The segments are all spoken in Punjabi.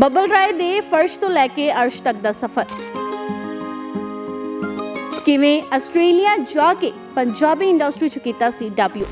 ਬੱਬਲ ਰਾਏ ਦੇ ਫਰਸ਼ ਤੋਂ ਲੈ ਕੇ ਅਰਸ਼ ਤੱਕ ਦਾ ਸਫ਼ਰ। ਕਿਵੇਂ ਆਸਟ੍ਰੇਲੀਆ ਜਾ ਕੇ ਪੰਜਾਬੀ ਇੰਡਸਟਰੀ ਚ ਕੀਤਾ ਸੀ ਡੈਬਿਊ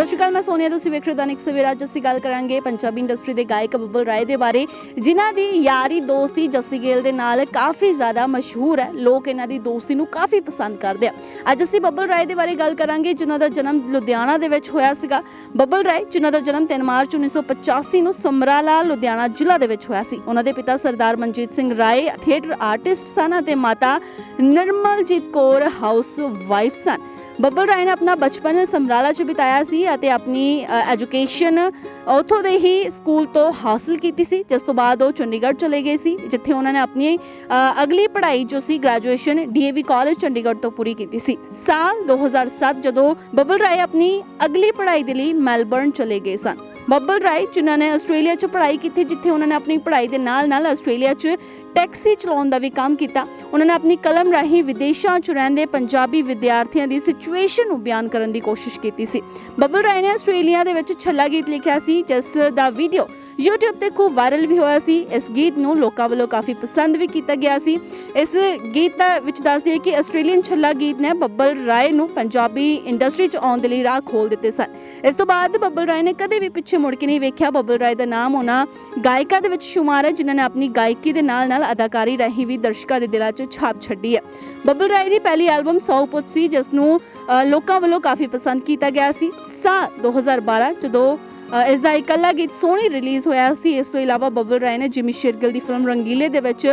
ਸਤਿ ਸ਼੍ਰੀ ਅਕਾਲ, ਮੈਂ ਸੋਨੀਆ ਤੁਸੀਂ ਵੇਖ ਰਹੇ ਹੋ ਦੈਨਿਕ ਸਵੇਰਾ। ਅੱਜ ਅਸੀਂ ਗੱਲ ਕਰਾਂਗੇ ਪੰਜਾਬੀ ਇੰਡਸਟਰੀ ਦੇ ਗਾਇਕ ਬੱਬਲ ਰਾਏ ਦੇ ਬਾਰੇ, ਜਿਨ੍ਹਾਂ ਦੀ ਯਾਰੀ ਦੋਸਤੀ ਜੱਸੀ ਗੇਲ ਦੇ ਨਾਲ ਕਾਫੀ ਜ਼ਿਆਦਾ ਮਸ਼ਹੂਰ ਹੈ। ਲੋਕ ਇਹਨਾਂ ਦੀ ਦੋਸਤੀ ਨੂੰ ਕਾਫੀ ਪਸੰਦ ਕਰਦੇ ਆ। ਅੱਜ ਅਸੀਂ ਬੱਬਲ ਰਾਏ ਦੇ ਬਾਰੇ ਗੱਲ ਕਰਾਂਗੇ, ਜਿਨ੍ਹਾਂ ਦਾ ਜਨਮ ਲੁਧਿਆਣਾ ਦੇ ਵਿੱਚ ਹੋਇਆ ਸੀਗਾ। ਬੱਬਲ ਰਾਏ, ਜਿਨ੍ਹਾਂ ਦਾ ਜਨਮ 3 ਮਾਰਚ 1985 ਨੂੰ ਸਮਰਾਲਾ, ਲੁਧਿਆਣਾ ਜ਼ਿਲ੍ਹਾ ਦੇ ਵਿੱਚ ਹੋਇਆ ਸੀ। ਉਹਨਾਂ ਦੇ ਪਿਤਾ ਸਰਦਾਰ ਮਨਜੀਤ ਸਿੰਘ ਰਾਏ ਥੀਏਟਰ ਆਰਟਿਸਟ ਸਨ ਅਤੇ ਮਾਤਾ ਨਿਰਮਲਜੀਤ ਕੌਰ ਹਾਊਸ ਵਾਈਫ ਸਨ। ਬੱਬਲ ਰਾਏ ਨੇ ਆਪਣਾ ਬਚਪਨ ਸਮਰਾਲਾ 'ਚ ਬਿਤਾਇਆ ਸੀ ਅਤੇ ਆਪਣੀ ਐਜੂਕੇਸ਼ਨ ਉੱਥੋਂ ਦੇ ਹੀ ਸਕੂਲ ਤੋਂ ਹਾਸਲ ਕੀਤੀ ਸੀ, ਜਿਸ ਤੋਂ ਬਾਅਦ ਉਹ ਚੰਡੀਗੜ੍ਹ ਚਲੇ ਗਏ ਸੀ, ਜਿੱਥੇ ਉਹਨਾਂ ਨੇ ਆਪਣੀ ਅਗਲੀ ਪੜ੍ਹਾਈ ਜੋ ਸੀ ਗ੍ਰੈਜੂਏਸ਼ਨ ਡੀਏਵੀ ਕਾਲਜ ਚੰਡੀਗੜ੍ਹ ਤੋਂ ਪੂਰੀ ਕੀਤੀ ਸੀ। ਸਾਲ 2007 ਜਦੋਂ ਬੱਬਲ ਰਾਏ ਆਪਣੀ ਅਗਲੀ ਪੜ੍ਹਾਈ ਦੇ ਲਈ ਮੈਲਬਰਨ ਚਲੇ ਗਏ ਸਨ। ਬੱਬਲ ਰਾਏ, ਜਿਨ੍ਹਾਂ ਨੇ ਆਸਟ੍ਰੇਲੀਆ 'ਚ ਪੜ੍ਹਾਈ ਕੀਤੀ, ਜਿੱਥੇ ਉਹਨਾਂ ਨੇ ਆਪਣੀ ਪੜ੍ਹਾਈ ਦੇ ਨਾਲ-ਨਾਲ ਆਸਟ੍ਰੇਲੀਆ 'ਚ ਟੈਕਸੀ ਚਲਾਉਣ ਦਾ ਵੀ ਕੰਮ ਕੀਤਾ। ਉਹਨਾਂ ਨੇ ਆਪਣੀ ਕਲਮ ਰਾਹੀਂ ਵਿਦੇਸ਼ਾਂ 'ਚ ਰਹਿੰਦੇ ਪੰਜਾਬੀ ਵਿਦਿਆਰਥੀਆਂ ਦੀ ਸਿਚੁਏਸ਼ਨ ਨੂੰ ਬਿਆਨ ਕਰਨ ਦੀ ਕੋਸ਼ਿਸ਼ ਕੀਤੀ ਸੀ। ਬੱਬਲ ਰਾਏ ਨੇ ਆਸਟ੍ਰੇਲੀਆ ਦੇ ਵਿੱਚ ਛੱਲਾ ਗੀਤ ਲਿਖਿਆ ਸੀ, ਜਿਸ ਦਾ ਵੀਡੀਓ YouTube ਤੇ ਖੂਬ ਵਾਇਰਲ ਵੀ ਹੋਇਆ ਸੀ। ਇਸ ਗੀਤ ਨੂੰ ਲੋਕਾਂ ਵੱਲੋਂ ਕਾਫੀ ਪਸੰਦ ਵੀ ਕੀਤਾ ਗਿਆ ਸੀ। ਇਸ ਗੀਤ ਦਾ ਵਿੱਚ ਦੱਸਦੀ ਹੈ ਕਿ ਆਸਟ੍ਰੇਲੀਅਨ ਛੱਲਾ ਗੀਤ ਨੇ ਬੱਬਲ ਰਾਏ ਨੂੰ ਪੰਜਾਬੀ ਇੰਡਸਟਰੀ 'ਚ ਆਉਣ ਦੇ ਲਈ ਰਾਹ ਖੋਲ ਦਿੱਤੇ ਸਨ। ਇਸ ਤੋਂ ਬਾਅਦ ਬੱਬਲ ਰਾਏ ਨੇ ਕਦੇ ਵੀ ਪਿੱਛੇ ਮੁੜ ਕੇ ਨਹੀਂ ਵੇਖਿਆ। ਬੱਬਲ ਰਾਏ ਦਾ ਨਾਮ ਉਹਨਾਂ ਗਾਇਕਾਂ ਦੇ ਵਿੱਚ ਸ਼ੁਮਾਰ ਹੈ ਜਿਨ੍ਹਾਂ ਨੇ ਆਪਣੀ ਗਾਇਕੀ ਦੇ ਨਾਲ-ਨਾਲ ਅਦਾਕਾਰੀ ਰਾਹੀਂ ਵੀ ਦਰਸ਼ਕਾਂ ਦੇ ਦਿਲਾਂ 'ਚ ਛਾਪ ਛੱਡੀ ਹੈ। ਬੱਬਲ ਰਾਏ ਦੀ ਪਹਿਲੀ ਐਲਬਮ ਸੌ ਪੁੱਤ ਸੀ ਜਿਸ ਨੂੰ ਲੋਕਾਂ ਵੱਲੋਂ ਕਾਫੀ ਪਸੰਦ ਕੀਤਾ ਗਿਆ ਸੀ। ਸਾਲ 2012 ਜਦੋਂ ਅ, ਇਸ ਦਾ ਇਕੱਲਾ ਗੀਤ ਸੋਹਣੀ ਰਿਲੀਜ਼ ਹੋਇਆ ਸੀ ਇਸ ਤੋਂ ਇਲਾਵਾ ਬੱਬਲ ਰਾਏ ਨੇ ਜਿਮੀ ਸ਼ੇਰਗਿਲ ਦੀ ਫਿਲਮ ਰੰਗੀਲੇ ਦੇ ਵਿੱਚ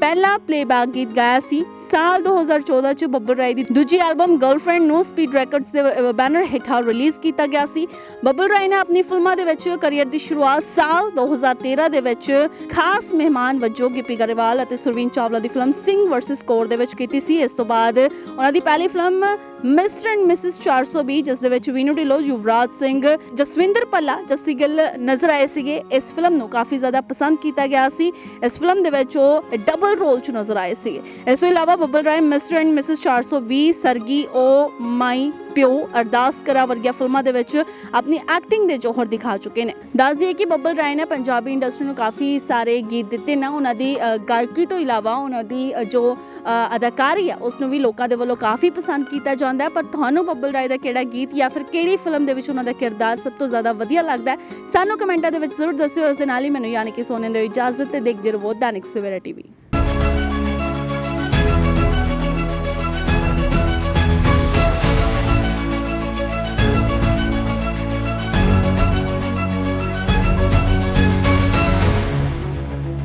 ਪਹਿਲਾ ਪਲੇਬੈਕ ਗੀਤ ਗਾਇਆ ਸੀ, ਸਾਲ 2014 ਚ ਬੱਬਲ ਰਾਏ ਦੀ ਦੂਜੀ ਐਲਬਮ ਗਰਲਫ੍ਰੈਂਡ ਨੂੰ ਸਪੀਡ ਰੈਕੋਰਡਸ ਦੇ ਬੈਨਰ ਹੇਠਾਂ ਰਿਲੀਜ਼ ਕੀਤਾ ਗਿਆ ਸੀ। ਬੱਬਲ ਰਾਏ ਨੇ ਆਪਣੀ ਫਿਲਮਾਂ ਦੇ ਵਿੱਚ ਕੈਰੀਅਰ ਦੀ ਸ਼ੁਰੂਆਤ ਸਾਲ 2013 ਦੇ ਵਿੱਚ ਖਾਸ ਮਹਿਮਾਨ ਵਜੋਂ ਗਿੱਪੀ ਗਰੇਵਾਲ ਅਤੇ ਸੁਰਵੀਨ ਚਾਵਲਾ ਦੀ ਫਿਲਮ ਸਿੰਘ ਵਰਸਸ ਕੋਰ ਦੇ ਵਿੱਚ ਕੀਤੀ ਸੀ। ਇਸ ਤੋਂ ਬਾਅਦ ਉਹਨਾਂ ਦੀ ਪਹਿਲੀ ਫਿਲਮ ਮਿਸਟਰ ਐਂਡ ਮਿਸਿਸ 420 ਜਿਸ ਦੇ ਵਿੱਚ ਵੀਨੂ ਢਿੱਲੋਂ, ਯੁਵਰਾਜ ਸਿੰਘ, ਜਸਵਿੰਦਰ ਪੱਲਾ ਜੱਸੀ ਗਿੱਲ ਨਜ਼ਰ ਆਏ ਸੀਗੇ। ਇਸ ਫਿਲਮ ਨੂੰ ਕਾਫੀ ਜ਼ਿਆਦਾ ਪਸੰਦ ਕੀਤਾ ਗਿਆ ਸੀ। ਇਸ ਫਿਲਮ ਦੇ ਵਿੱਚ ਉਹ ਡਬਲ ਰੋਲ 'ਚ ਨਜ਼ਰ ਆਏ ਸੀਗੇ ਇਸ ਤੋਂ ਇਲਾਵਾ Babbal Rai Mr and Mrs 420 Sargi oh my Pyo Ardaas Karaan ਵਰਗੀਆਂ ਫਿਲਮਾਂ ਦੇ ਵਿੱਚ ਆਪਣੀ ਐਕਟਿੰਗ ਦੇ ਜੋਹਰ ਦਿਖਾ ਚੁੱਕੇ ਨੇ। ਦੱਸ ਦਈਏ ਕਿ ਬੱਬਲ ਰਾਏ ਨੇ ਪੰਜਾਬੀ ਇੰਡਸਟਰੀ ਨੂੰ ਕਾਫੀ ਸਾਰੇ ਗੀਤ ਦਿੱਤੇ ਨੇ। ਉਹਨਾਂ ਦੀ ਗਾਇਕੀ ਤੋਂ ਇਲਾਵਾ ਉਹਨਾਂ ਦੀ ਜੋ ਅ, ਅਦਾਕਾਰੀ ਹੈ ਉਸ ਨੂੰ ਵੀ ਲੋਕਾਂ ਦੇ ਵੱਲੋਂ ਕਾਫੀ ਪਸੰਦ ਕੀਤਾ ਜਾਂਦਾ ਹੈ। ਪਰ ਤੁਹਾਨੂੰ ਬੱਬਲ ਰਾਏ ਦਾ ਕਿਹੜਾ ਗੀਤ ਜਾਂ ਫਿਰ ਕਿਹੜੀ ਫਿਲਮ ਦੇ ਵਿੱਚ ਉਹਨਾਂ ਦਾ ਕਿਰਦਾਰ ਸਭ ਤੋਂ ਜ਼ਿਆਦਾ ਵਧੀਆ ਲੱਗਦਾ ਹੈ ਸਾਨੂੰ ਕਮੈਂਟਾਂ ਦੇ ਵਿੱਚ ਜ਼ਰੂਰ ਦੱਸਿਓ। ਇਸ ਦੇ ਨਾਲ ਹੀ ਮੈਨੂੰ ਯਾਨੀ ਕਿ ਸੋਨੇ ਦੇ ਇਜਾਜ਼ਤ ਤੇ ਦੇਖਦੇ ਰਹੋ ਦੈਨਿਕ ਸਵੇਰਾ ਟੀਵੀ।